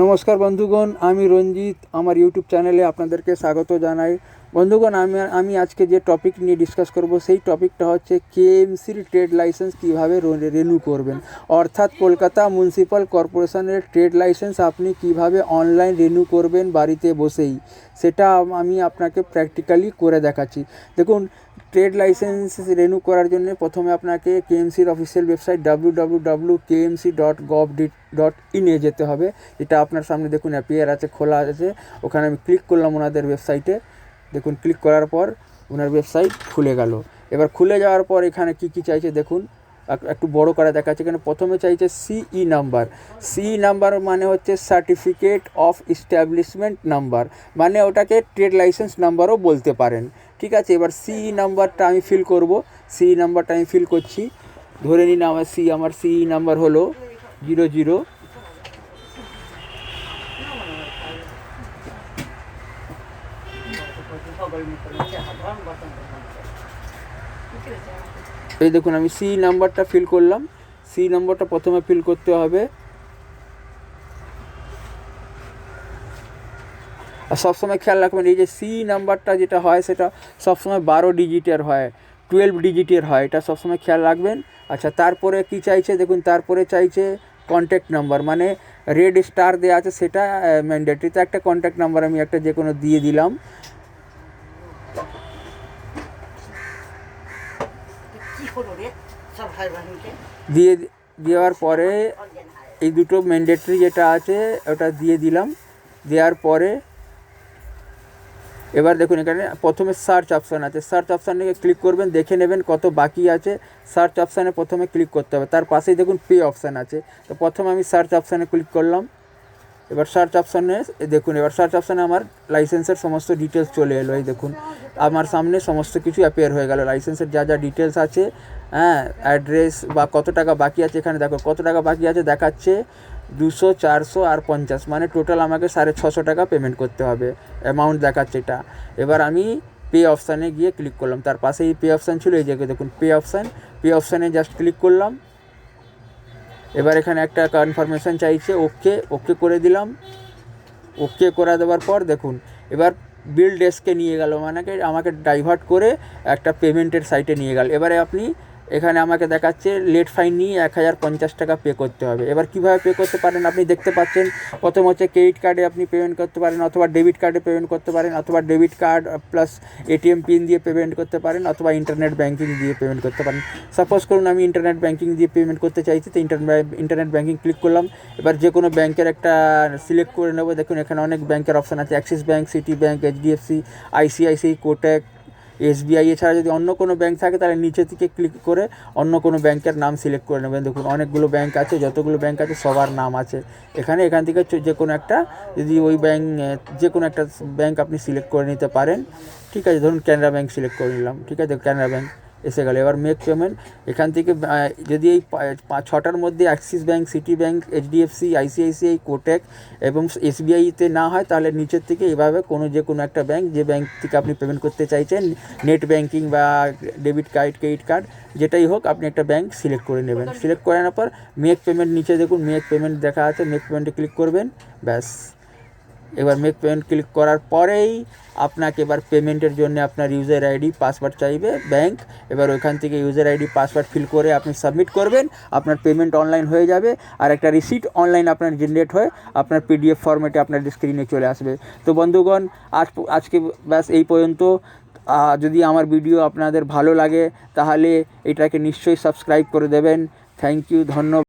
নমস্কার বন্ধুগণ, আমি রঞ্জিত, আমার ইউটিউব চ্যানেলে আপনাদেরকে স্বাগত জানাই। বন্ধুগণ, আমি আমি আজকে যে টপিক নিয়ে ডিসকাস করব, সেই টপিকটা হচ্ছে কেএমসির ট্রেড লাইসেন্স কীভাবে রিনিউ করবেন? অর্থাৎ কলকাতা মিউনিসিপ্যাল কর্পোরেশনের ট্রেড লাইসেন্স আপনি কীভাবে অনলাইন রিনিউ করবেন বাড়িতে বসেই? সেটা আমি আপনাকে প্র্যাকটিক্যালি করে দেখাচ্ছি। দেখুন ট্রেড লাইসেন্স রেনু করার জন্য প্রথমে আপনাকে কেএমসির official website W W KMC dot gov dot ইনে যেতে হবে। এটা আপনার সামনে দেখুন অ্যাপিয়ার আছে, খোলা আছে। ওখানে আমি ক্লিক করলাম ওনাদের ওয়েবসাইটে দেখুন ক্লিক করার পর ওনার ওয়েবসাইট খুলে গেল। এবার খুলে যাওয়ার পর এখানে কি কি চাইছে দেখুন। একটু বড় করে দেখাচ্ছে এখানে প্রথমে চাইছে সিই নাম্বার সিই নাম্বার মানে হচ্ছে সার্টিফিকেট অফ ইস্টাবলিশমেন্ট নাম্বার মানে ওটাকে ট্রেড লাইসেন্স নাম্বারও বলতে পারেন। ঠিক আছে? এবার সিই নাম্বারটা আমি ফিল করব। সিই নাম্বারটা আমি ফিল করছি। ধরে নিন আমার সি আমার সিই নাম্বার হলো জিরো জিরো। এই দেখুন, আমি সি নাম্বারটা ফিল করলাম। সি নাম্বারটা প্রথমে ফিল করতে হবে। আর সবসময় খেয়াল রাখবেন, এই যে সি নাম্বারটা যেটা হয়, সেটা সবসময় বারো ডিজিটের হয় টুয়েলভ ডিজিটের হয়, এটা সবসময় খেয়াল রাখবেন। আচ্ছা তারপরে কি চাইছে? দেখুন, তারপরে চাইছে কন্ট্যাক্ট নাম্বার মানে রেড স্টার দেওয়া আছে, সেটা ম্যান্ডেটরি তো একটা কন্ট্যাক্ট নাম্বার আমি একটা যে কোনো দিয়ে দিলাম। দিয়ে দেওয়ার পরে এই দুটো ম্যান্ডেটরি যেটা আছে, ওটা দিয়ে দিলাম। দেওয়ার পরে এবার দেখুন এখানে প্রথমে সার্চ অপশান আছে। সার্চ অপশানে ক্লিক করবেন, দেখে নেবেন কত বাকি আছে। সার্চ অপশানে প্রথমে ক্লিক করতে হবে। তার পাশেই দেখুন পে অপশান আছে। তো প্রথমে আমি সার্চ অপশানে ক্লিক করলাম। এবার সার্চ অপশানে দেখুন, এবার সার্চ অপশানে আমার লাইসেন্সের সমস্ত ডিটেলস চলে এলো, এই দেখুন। আমার সামনে সমস্ত কিছু অ্যাপিয়ার হয়ে গেল। লাইসেন্সের যা যা ডিটেলস আছে হ্যাঁ অ্যাড্রেস বা কত টাকা বাকি আছে এখানে দেখো, কত টাকা বাকি আছে দেখাচ্ছে দুশো, চারশো আর পঞ্চাশ। মানে টোটাল আমাকে সাড়ে ছশো টাকা পেমেন্ট করতে হবে। অ্যামাউন্ট দেখাচ্ছে এটা। এবার আমি পে অপশানে গিয়ে ক্লিক করলাম। তার পাশেই পে অপশান ছিল, এই জায়গায় দেখুন পে অপশান পে অপশানে জাস্ট ক্লিক করলাম। এবার এখানে একটা কনফার্মেশন চাইছে ওকে ওকে করে দিলাম। ওকে করে দেওয়ার পর দেখুন, এবার বিল ডেস্কে নিয়ে গেল মানে আমাকে ডাইভার্ট করে একটা পেমেন্টের সাইটে নিয়ে গেল। এবারে আপনি এখানে আমাকে দেখাচ্ছে লেট ফাইন নিয়ে এক হাজার পঞ্চাশ টাকা পে করতে হবে। এবার কীভাবে পে করতে পারেন আপনি দেখতে পাচ্ছেন, প্রথম হচ্ছে ক্রেডিট কার্ডে আপনি পেমেন্ট করতে পারেন অথবা ডেবিট কার্ডে পেমেন্ট করতে পারেন, অথবা debit card plus ATM pin দিয়ে পেমেন্ট করতে পারেন, অথবা ইন্টারনেট ব্যাঙ্কিং দিয়ে পেমেন্ট করতে পারেন। সাপোজ করুন আমি ইন্টারনেট ব্যাঙ্কিং দিয়ে পেমেন্ট করতে চাইছি, তো ইন্টারনেট ইন্টারনেট ব্যাঙ্কিং ক্লিক করলাম। এবার যে কোনো ব্যাংকের একটা সিলেক্ট করে নেব। দেখুন এখানে অনেক ব্যাংকের অপশান আছে Axis bank Citi bank HDFC ICICI Kotak SBI এছাড়া যদি অন্য কোনো ব্যাংক থাকে, তাহলে নিচে থেকে ক্লিক করে অন্য কোনো ব্যাংকের নাম সিলেক্ট করে নেবেন। দেখুন, অনেকগুলো ব্যাংক আছে, যতগুলো ব্যাংক আছে, সবার নাম আছে। এখানে এখান থেকে যে কোনো একটা, যদি ওই ব্যাংক যে কোনো একটা ব্যাংক আপনি সিলেক্ট করে নিতে পারেন। ঠিক আছে, ধরুন ক্যানারা ব্যাঙ্ক সিলেক্ট করে নিলাম। ঠিক আছে ক্যানারা ব্যাংক এসে গেল। এবার মেক পেমেন্ট এখান থেকে যদি এই পাঁচ ছটার মধ্যে Axis bank Citi bank HDFC ICICI Kotak এবং এসবিআইতে না হয় তাহলে নিচের থেকে এভাবে কোনো যে কোনো একটা ব্যাঙ্ক যে ব্যাঙ্ক থেকে আপনি পেমেন্ট করতে চাইছেন নেট ব্যাঙ্কিং বা ডেবিট কার্ড ক্রেডিট কার্ড যেটাই হোক আপনি একটা ব্যাঙ্ক সিলেক্ট করে নেবেন। সিলেক্ট করে নেওয়ার পর মেক পেমেন্ট নিচে দেখুন মেক পেমেন্ট দেখা আছে মেক পেমেন্টে ক্লিক করবেন ব্যাস। এবার মেক পেমেন্ট ক্লিক করার পরেই আপনাকে এবার পেমেন্টের জন্য আপনার ইউজার আইডি পাসওয়ার্ড চাইবে ব্যাংক এবার ওইখান থেকে ইউজার আইডি পাসওয়ার্ড ফিল করে আপনি সাবমিট করবেন। আপনার পেমেন্ট অনলাইন হয়ে যাবে। আর একটা রিসিট অনলাইন আপনার জেনারেট হয়ে আপনার পিডিএফ ফরম্যাটে আপনার স্ক্রিনে চলে আসবে। তো বন্ধুগণ, আজ আজকে ব্যাস এই পর্যন্ত। যদি আমার ভিডিও আপনাদের ভালো লাগে, তাহলে এটাকে নিশ্চয়ই সাবস্ক্রাইব করে দেবেন। থ্যাংক ইউ ধন্যবাদ।